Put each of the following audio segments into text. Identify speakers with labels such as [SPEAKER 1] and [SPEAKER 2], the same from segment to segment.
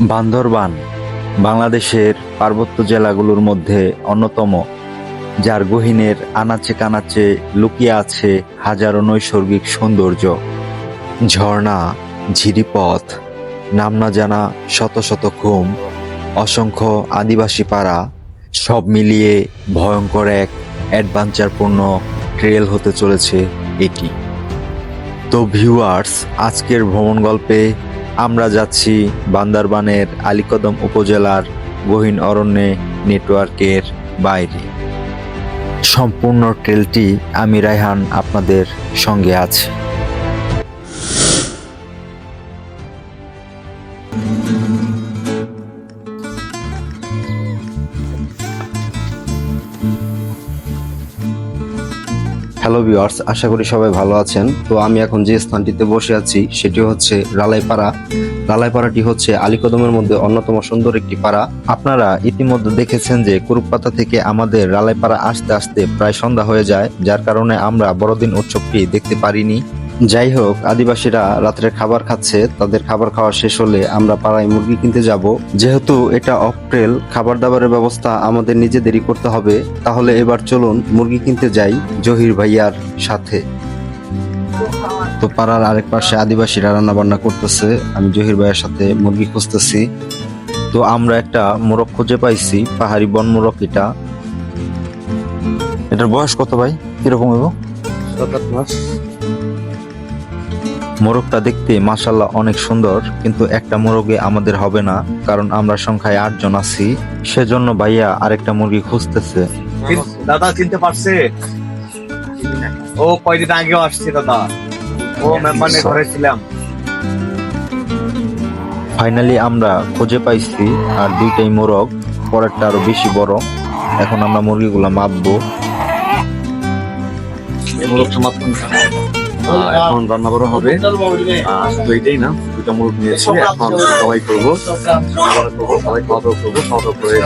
[SPEAKER 1] বান্দরবান, বাংলাদেশের পার্বত্য জেলাগুলোর মধ্যে অন্যতম, যার গহীনের আনাচে কানাচে লুকিয়ে আছে হাজারো নৈসর্গিক সৌন্দর্য। ঝর্ণা, ঝিরিপথ নাম না জানা শত শত ঘুম, অসংখ্য আদিবাসী পাড়া, সব মিলিয়ে ভয়ঙ্কর এক অ্যাডভেঞ্চারপূর্ণ ট্রেল হতে চলেছে এটি। তো ভিউয়ার্স, আজকের ভ্রমণ গল্পে আমরা যাচ্ছি বান্দারবানের আলিকদম উপজেলার গহীন অরণ্যে নেটওয়ার্কের বাইরে। সম্পূর্ণ ট্রেলটি আমি রায়হান আপনাদের সঙ্গে আছি।
[SPEAKER 2] হ্যালো ভিউয়ার্স আশা করি সবাই ভালো আছেন। তো আমি এখন যে স্থানটিতে বসে আছি, সেটি হচ্ছে রালাইপাড়া। রালাইপাড়াটি হচ্ছে আলীকদমের মধ্যে অন্যতম সুন্দর একটি পাড়া।
[SPEAKER 1] আপনারা ইতিমধ্যে দেখেছেন যে কুরুপাতা থেকে আমাদের রালাইপাড়া আসতে আসতে প্রায় সন্ধ্যা হয়ে যায়, যার কারণে আমরা বড়দিন উৎসবটি দেখতে পারিনি।
[SPEAKER 2] যাই হোক আদিবাসীরা রাত্রে খাবার খাচ্ছে, তাদের খাবার খাওয়া শেষ হলে আমরা পাড়ায় মুরগি কিনতে যাব। যেহেতু এটা অপ্রেল, খাবার দাবারের ব্যবস্থা আমাদের নিজেদেরই করতে হবে, তাহলে এবার চলুন মুরগি কিনতে যাই জহির ভাইয়ার সাথে। তো পাড়ার আরেক পাশে আদিবাসীরা রান্না বান্না করতেছে, আমি জহির ভাইয়ের সাথে মুরগি খুঁজতেছি।
[SPEAKER 1] তো আমরা একটা মোরগ খুঁজে পাইছি, পাহাড়ি বন মোরগ এটা। এটার বয়স কত ভাই? কীরকম হইব? মোরগটা দেখতে মাসাল্লাহ অনেক সুন্দর কিন্তু একটা মোরগে আমাদের হবে না কারণ আমরা সংখ্যায় আটজন আছি। সেজন্য ভাইয়া আরেকটা মুরগি খুঁজতেছে।
[SPEAKER 3] দাদা চিনতে পারছে? ও কয়দিন আগেও আসছে দাদা। ও মেম্বারের ঘরে ছিলাম।
[SPEAKER 1] ফাইনালি আমরা খুঁজে পাইছি আর দুইটাই মোরগ পরেরটা আরও বেশি বড়। এখন আমরা মুরগিগুলো মাপবো।
[SPEAKER 3] মোরগটা আহ, এখন রান্না করা হবে শুধু এইটাই না দুটা মোরগ নিয়েছি এখন সবাই করব। করব, সবাই খাওয়া দাওয়া করব খাওয়া দাওয়া করে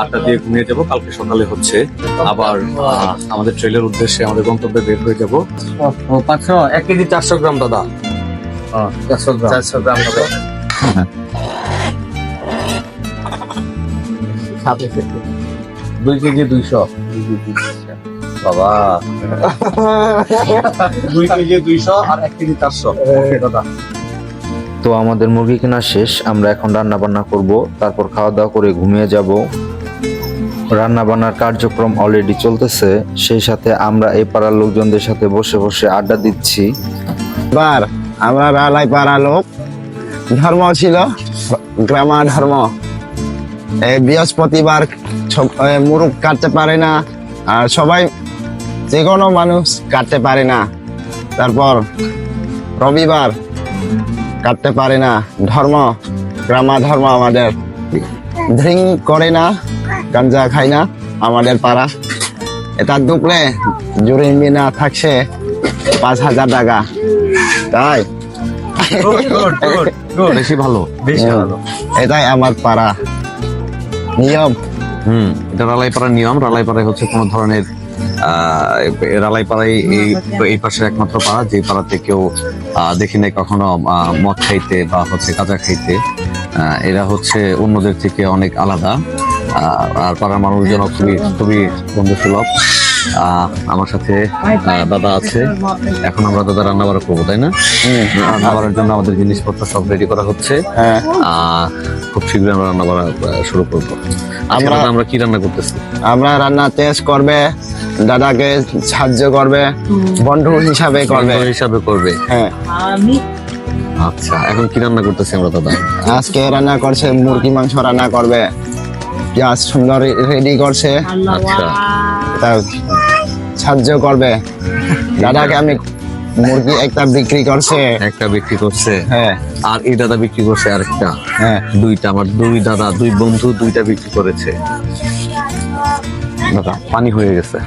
[SPEAKER 3] আটটা দিয়ে ঘুমিয়ে যাব কালকে সকালে হচ্ছে। আবার আমাদের ট্রেলের উদ্দেশ্যে আমাদের গন্তব্যে বের হয়ে যাব।
[SPEAKER 4] পাঁচশো এক কেজি চারশো গ্রাম দাদা। চারশো গ্রাম।
[SPEAKER 3] চারশো গ্রাম হবে
[SPEAKER 4] দুই কেজি দুইশো। বাবা।
[SPEAKER 3] দুই কেজি দুইশো আর এক কেজি চারশো। দাদা
[SPEAKER 1] তো আমাদের মুরগি কেনা শেষ আমরা এখন রান্না বান্না করব তারপর খাওয়া দাওয়া করে ঘুমিয়ে যাব। রান্না বান্নার কার্যক্রম অলরেডি চলতেছে সেই সাথে আমরা এই পাড়ার লোকজনদের সাথে বসে বসে আড্ডা দিচ্ছি।
[SPEAKER 5] এবার আমরা রালাই পাড়া লোক ধর্ম ছিল গ্রামা ধর্ম। বৃহস্পতিবার এ, কাটতে পারে না আর সবাই যে কোনো মানুষ কাটতে পারে না। তারপর রবিবার কাটতে পারে না। ধর্ম গ্রামা ধর্ম আমাদের ড্রিঙ্ক করে না গাঞ্জা খায় না আমাদের পাড়া। এটা ঢুকলে জরিমিনা থাকছে পাঁচ হাজার টাকা। তাই?
[SPEAKER 3] বেশি ভালো।
[SPEAKER 5] বেশি ভালো। এটাই আমার পাড়া। নিয়ম।
[SPEAKER 3] হুম এটা রালাইপাড়ার নিয়ম। রালাইপাড়ায় হচ্ছে কোনো ধরনের আহ, রালাইপাড়ায় এই এই পাশে একমাত্র পাড়া যে পাড়াতে কেউ দেখি নাই কখনো আহ, মদ খাইতে বা হচ্ছে কাঁচা খাইতে। এরা হচ্ছে অন্যদের থেকে অনেক আলাদা। আর পাড়ার মানুষজন খুবই খুবই বন্ধুসুলভ। আমার সাথে আহ, দাদা আছে। এখন আমরা দাদা রান্না বাড়া করব তাই না? রান্না বাড়ার জন্য আমাদের জিনিসপত্র সব রেডি করা হচ্ছে।
[SPEAKER 5] হ্যাঁ।
[SPEAKER 3] আহ, খুব শীঘ্রই আমরা রান্না বাড়া শুরু করব। আমরা
[SPEAKER 5] আমরা-
[SPEAKER 3] কি রান্না করতেছি?
[SPEAKER 5] আমরা রান্না টেস্ট করবে। দাদাকে সাহায্য করবে বন্ধু হিসাবে করবে।
[SPEAKER 3] হিসাবে করবে।
[SPEAKER 5] হ্যাঁ।
[SPEAKER 3] আচ্ছা এখন কি রান্না করতেছি আমরা দাদা?
[SPEAKER 5] আজকে রান্না করছে মুরগি মাংস রান্না করবে। পেঁয়াজ সুন্দর রেডি করছে।
[SPEAKER 3] আচ্ছা।
[SPEAKER 5] তা সাহায্য করবে। দাদাকে আমি মুরগি একটা বিক্রি করছে।
[SPEAKER 3] একটা বিক্রি করছে।
[SPEAKER 5] হ্যাঁ।
[SPEAKER 3] আর এই দাদা বিক্রি করছে আরেকটা।
[SPEAKER 5] হ্যাঁ।
[SPEAKER 3] দুইটা আমার দুই দাদা দুই বন্ধু দুইটা বিক্রি করেছে। পানি হয়ে গেছে।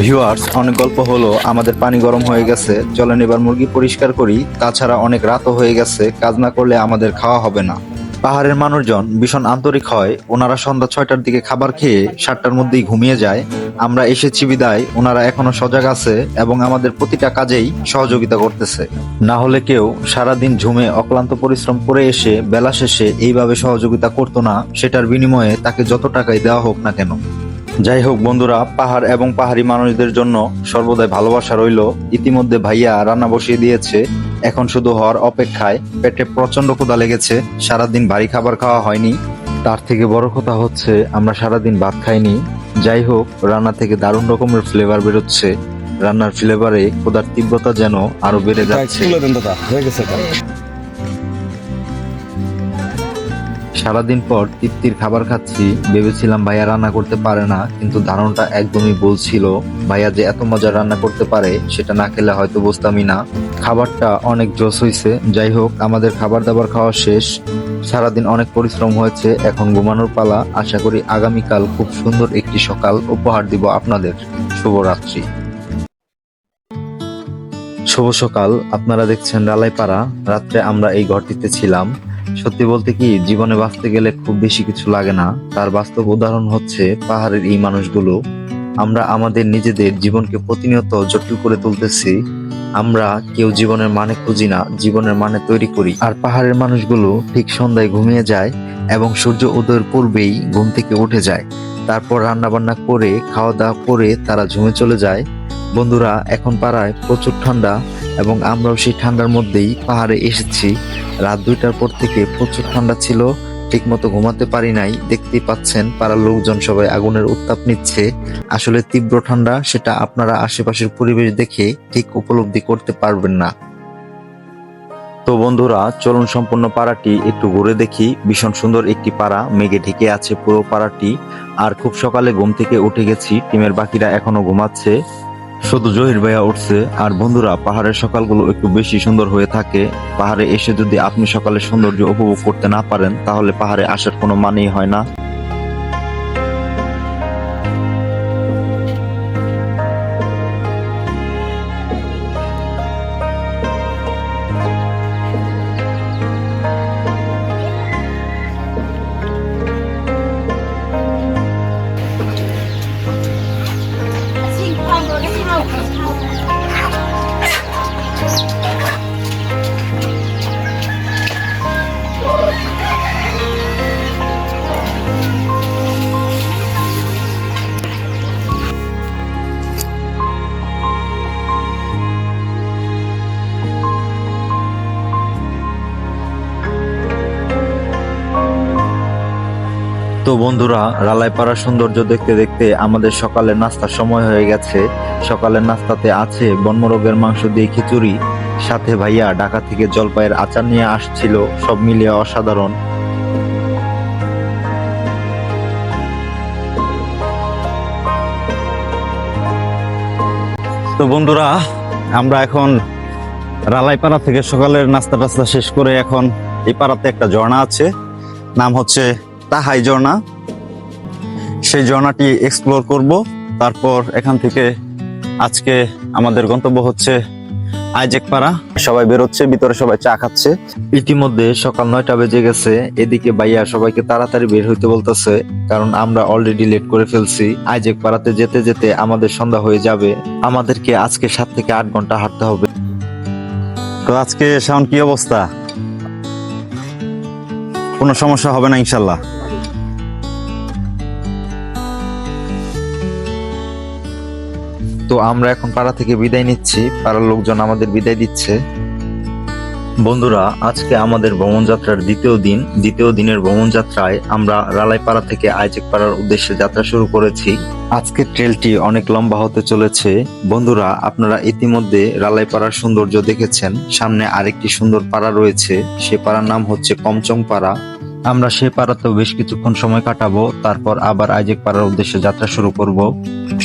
[SPEAKER 1] ভিউয়ার্স অনেক গল্প হলো, আমাদের পানি গরম হয়ে গেছে, চলেন এবার মুরগি পরিষ্কার করি, তাছাড়া অনেক রাতও হয়ে গেছে, কাজ না করলে আমাদের খাওয়া হবে না। পাহাড়ের মানুষজন ভীষণ আন্তরিক হয়, ওনারা সন্ধ্যা ছয়টার দিকে খাবার খেয়ে সাতটার মধ্যেই ঘুমিয়ে যায়। আমরা এসেছি বিদায়, ওনারা এখনও সজাগ আছে এবং আমাদের প্রতিটা কাজেই সহযোগিতা করতেছে। না হলে কেউ সারাদিন ঝুমে অক্লান্ত পরিশ্রম করে এসে বেলা শেষে এইভাবে সহযোগিতা করতো না, সেটার বিনিময়ে তাকে যত টাকাই দেওয়া হোক না কেন। যাই হোক বন্ধুরা পাহাড় এবং পাহাড়ি মানুষদের জন্য সর্বদাই ভালোবাসা রইল। ইতিমধ্যে ভাইয়া রান্না বসিয়ে দিয়েছে। এখন শুধু হওয়ার অপেক্ষায় পেটে প্রচণ্ড ক্ষুধা লেগেছে। সারাদিন ভারী খাবার খাওয়া হয়নি। তার থেকে বড় কথা হচ্ছে আমরা সারাদিন ভাত খাইনি। যাই হোক রান্না থেকে দারুণ রকমের ফ্লেভার বেরোচ্ছে। রান্নার ফ্লেভারে ক্ষুধার তীব্রতা যেন আরও বেড়ে যাচ্ছে। সারাদিন পর তৃপ্তির খাবার খাচ্ছি, ভেবেছিলাম ভাইয়া রান্না করতে পারে না, কিন্তু ধারণটা একদমই ভুল ছিল। ভাইয়া যে এত মজা রান্না করতে পারে, সেটা না খেলে হয়তো বুঝতামই না। খাবারটা অনেক জোস হয়েছে যাই হোক, আমাদের খাবার দাবার খাওয়া শেষ। সারাদিন অনেক পরিশ্রম হয়েছে, এখন ঘুমানোর পালা। আশা করি আগামীকাল খুব সুন্দর একটি সকাল উপহার দিব আপনাদের। শুভরাত্রি। শুভ সকাল। আপনারা দেখছেন রালাইপাড়া। রাত্রে আমরা এই ঘরটিতে ছিলাম। সত্যি বলতে কি, জীবনে বাঁচতে গেলে খুব বেশি কিছু লাগে না। তার বাস্তব উদাহরণ হচ্ছে পাহাড়ের এই মানুষগুলো। আমরা আমাদের নিজেদের জীবনকে প্রতিনিয়ত জটিল করে তুলতেছি। আমরা কেউ জীবনের মানে খুঁজি না, জীবনের মানে তৈরি করি। আর পাহাড়ের মানুষগুলো ঠিক সন্ধ্যায় ঘুমিয়ে যায় এবং সূর্য উদয়ের পূর্বেই ঘুম থেকে উঠে যায়। তারপর রান্না বান্না করে খাওয়া দাওয়া করে তারা ঝুমে চলে যায়। বন্ধুরা, এখন পাড়ায় প্রচুর ঠান্ডা। এবং আমরাও সেই ঠান্ডার মধ্যেই পাহাড়ে এসেছি। রাত দুইটার পর থেকে প্রচুর ঠান্ডা ছিল, ঠিকমতো ঘুমাতে পারি নাই, দেখতেই পাচ্ছেন পাড়ার লোকজন সবাই আগুনের উত্তাপ নিচ্ছে। আসলে তীব্র ঠান্ডা, সেটা আপনারা আশেপাশের পরিবেশ দেখে ঠিক উপলব্ধি করতে পারবেন না। তো বন্ধুরা, চলুন সম্পন্ন পাড়াটি একটু ঘুরে দেখি। ভীষণ সুন্দর একটি পাড়া, মেঘে ঢেকে আছে পুরো পাড়াটি। আর খুব সকালে ঘুম থেকে উঠে গেছি, টিমের বাকিরা এখনও ঘুমাচ্ছে। শুধু জহির ভাইয়া উঠছে, আর বন্ধুরা, পাহাড়ের সকালগুলো একটু বেশি সুন্দর হয়ে থাকে। পাহাড়ে এসে যদি আপনি সকালের সৌন্দর্য উপভোগ করতে না পারেন, তাহলে পাহাড়ে আসার কোনো মানেই হয় না। তো বন্ধুরা, রালাইপাড়ার সৌন্দর্য দেখতে দেখতে আমাদের সকালের নাস্তার সময় হয়ে গেছে। সকালের নাস্তাতে আছে বনমরগের মাংস দিয়ে খিচুড়ি। সাথে ভাইয়া ঢাকা থেকে জলপাইয়ের আচার নিয়ে আসছিল, সব মিলিয়ে অসাধারণ।
[SPEAKER 4] তো বন্ধুরা, আমরা এখন রালাইপাড়া থেকে সকালের নাস্তা টাস্তা শেষ করে এখন এই পাড়াতে একটা ঝর্ণা আছে। নাম হচ্ছে তাহাই ঝর্ণা। সেই ঝর্ণাটি এক্সপ্লোর করব। তারপর এখান থেকে আজকে আমাদের গন্তব্য হচ্ছে আইজেক পাড়া সবাই বেরোচ্ছে ভিতরে সবাই চা খাচ্ছে।
[SPEAKER 1] ইতিমধ্যে সকাল নয়টা বেজে গেছে। এদিকে ভাইয়া সবাইকে তাড়াতাড়ি বের হইতে বলতেছে কারণ আমরা অলরেডি লেট করে ফেলছি। আইজেক পাড়াতে যেতে যেতে আমাদের সন্ধ্যা হয়ে যাবে। আমাদেরকে আজকে সাত থেকে আট ঘণ্টা হাঁটতে হবে।
[SPEAKER 4] তো আজকে শাওন কি অবস্থা? কোনো সমস্যা হবে না ইনশাল্লাহ।
[SPEAKER 1] তো আমরা এখন পাড়া থেকে বিদায় নিচ্ছি। পাড়ার লোকজন আমাদের বিদায় দিচ্ছে। বন্ধুরা, আজকে আমাদের ভ্রমণ যাত্রার দ্বিতীয় দিন। দ্বিতীয় দিনের ভ্রমণ যাত্রায় আমরা রালাইপাড়া থেকে আইজেক পাড়ার উদ্দেশ্যে যাত্রা শুরু করেছি। আজকের ট্রেলটি অনেক লম্বা হতে চলেছে। বন্ধুরা, আপনারা ইতিমধ্যে রালাইপাড়ার সৌন্দর্য দেখেছেন। সামনে আরেকটি সুন্দর পাড়া রয়েছে। সে পাড়ার নাম হচ্ছে কমচং পাড়া। আমরা সে পাড়াতেও বেশ কিছুক্ষণ সময় কাটাবো, তারপর আবার আইজেক পাড়ার উদ্দেশ্যে যাত্রা শুরু করব।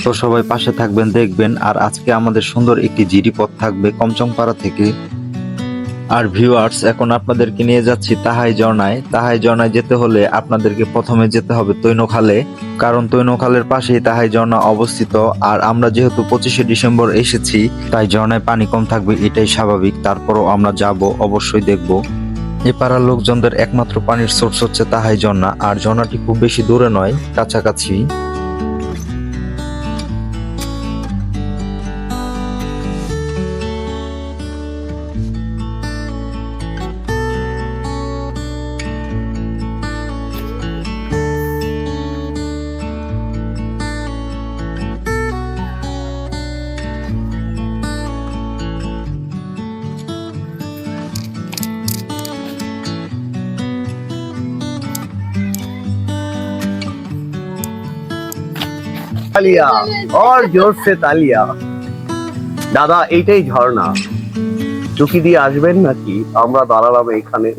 [SPEAKER 1] তো সবাই পাশে থাকবেন, দেখবেন, আর আজকে আমাদের সুন্দর একটি জিডি পথ থাকবে কমচং পাড়া থেকে। আর ভিউয়ার্স, এখন আপনাদেরকে নিয়ে যাচ্ছি তাহাই ঝর্ণায় তাহাই ঝর্ণায় যেতে হলে আপনাদেরকে প্রথমে যেতে হবে তৈনখালে, কারণ তৈনখালের পাশেই তাহাই ঝর্ণা অবস্থিত। আর আমরা যেহেতু পঁচিশে ডিসেম্বর এসেছি, তাই ঝর্ণায় পানি কম থাকবে, এটাই স্বাভাবিক। তারপরও আমরা যাব, অবশ্যই দেখব। এ পাড়ার লোকজনদের একমাত্র পানির সোর্স হচ্ছে তাহাই ঝর্ণা, আর ঝর্ণাটি খুব বেশি দূরে নয়, কাছাকাছি।
[SPEAKER 6] তালিয়া और जोर से তালিয়া দাদা এইটাই ঝর্ণা চুকি দিয়ে আসবেন নাকি আমরা দাঁড়ালাম এখানে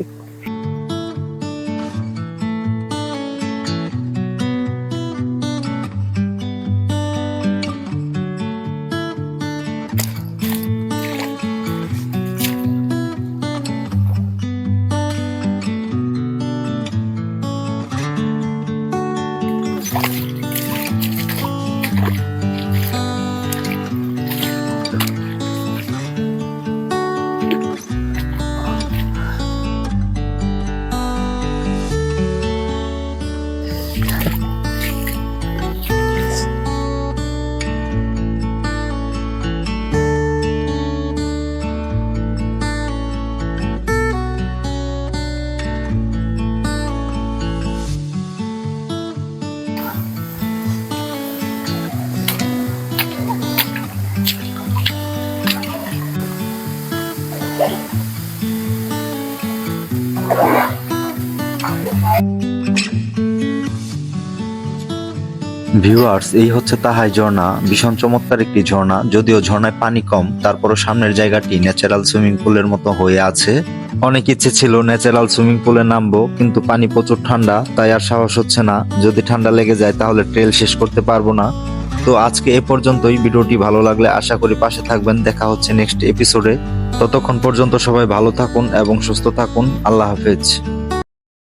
[SPEAKER 1] ভিউয়ার্স এই হচ্ছে তাহাই ঝর্ণা। ভীষণ চমৎকার একটি ঝর্ণা। যদিও ঝর্ণায় পানি কম, তারপরও সামনের জায়গাটি ন্যাচারাল সুইমিং পুলের মতো হয়ে আছে। অনেক ইচ্ছে ছিল ন্যাচারাল সুইমিং পুলে নামবো, কিন্তু পানি প্রচুর ঠান্ডা, তাই আর সাহস হচ্ছে না। যদি ঠান্ডা লেগে যায়, তাহলে ট্রেল শেষ করতে পারব না। তো আজকে এ পর্যন্তই। ভিডিওটি ভালো লাগলে আশা করি পাশে থাকবেন। দেখা হচ্ছে নেক্সট এপিসোডে ততক্ষণ পর্যন্ত সবাই ভালো থাকুন এবং সুস্থ থাকুন। আল্লাহ হাফেজ।